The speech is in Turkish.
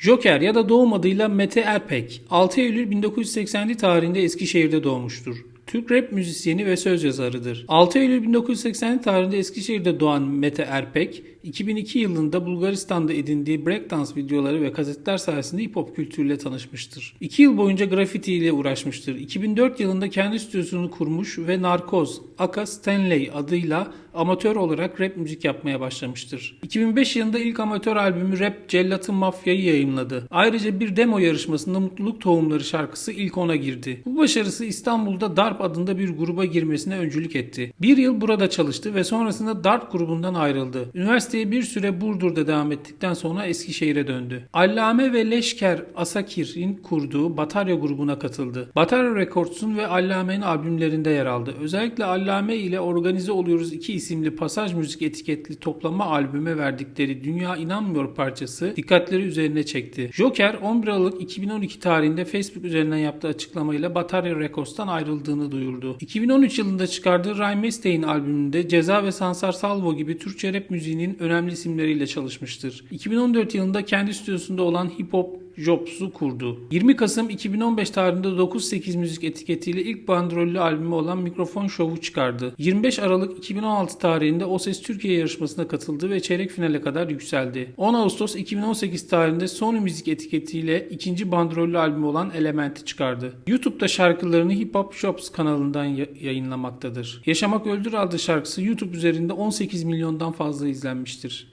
Joker ya da doğum adıyla Mete Erpek 6 Eylül 1980'li tarihinde Eskişehir'de doğmuştur. Türk rap müzisyeni ve söz yazarıdır. 6 Eylül 1980 tarihinde Eskişehir'de doğan Mete Erpek, 2002 yılında Bulgaristan'da edindiği breakdance videoları ve kasetler sayesinde hip hop kültürüyle tanışmıştır. 2 yıl boyunca grafiti ile uğraşmıştır. 2004 yılında kendi stüdyosunu kurmuş ve Narkoz, Aka Stanley adıyla amatör olarak rap müzik yapmaya başlamıştır. 2005 yılında ilk amatör albümü Rap Cellat'ın Mafya'yı yayınladı. Ayrıca bir demo yarışmasında Mutluluk Tohumları şarkısı ilk ona girdi. Bu başarısı İstanbul'da Darp adında bir gruba girmesine öncülük etti. Bir yıl burada çalıştı ve sonrasında Darp grubundan ayrıldı. Üniversiteye bir süre Burdur'da devam ettikten sonra Eskişehir'e döndü. Allame ve Leşker Asakir'in kurduğu Batarya grubuna katıldı. Batarya Records'un ve Allame'nin albümlerinde yer aldı. Özellikle Allame ile Organize Oluyoruz 2 isimli pasaj müzik etiketli toplama albüme verdikleri Dünya İnanmıyor parçası dikkatleri üzerine çekti. Joker 11 Aralık 2012 tarihinde Facebook üzerinden yaptığı açıklamayla Batarya Records'tan ayrıldığını duyurdu. 2013 yılında çıkardığı Ray Mestey'in albümünde Ceza ve Sansar Salvo gibi Türkçe rap müziğinin önemli isimleriyle çalışmıştır. 2014 yılında kendi stüdyosunda olan Hip Hop Jobs'u kurdu. 20 Kasım 2015 tarihinde 98 müzik etiketiyle ilk bandrollü albümü olan Mikrofon Show'u çıkardı. 25 Aralık 2016 tarihinde O Ses Türkiye yarışmasına katıldı ve çeyrek finale kadar yükseldi. 10 Ağustos 2018 tarihinde Sony Müzik etiketiyle ikinci bandrollü albümü olan Element'i çıkardı. YouTube'da şarkılarını Hip Hop Shops kanalından ya- yayınlamaktadır. Yaşamak Öldür adlı şarkısı YouTube üzerinde 18 milyondan fazla izlenmiştir.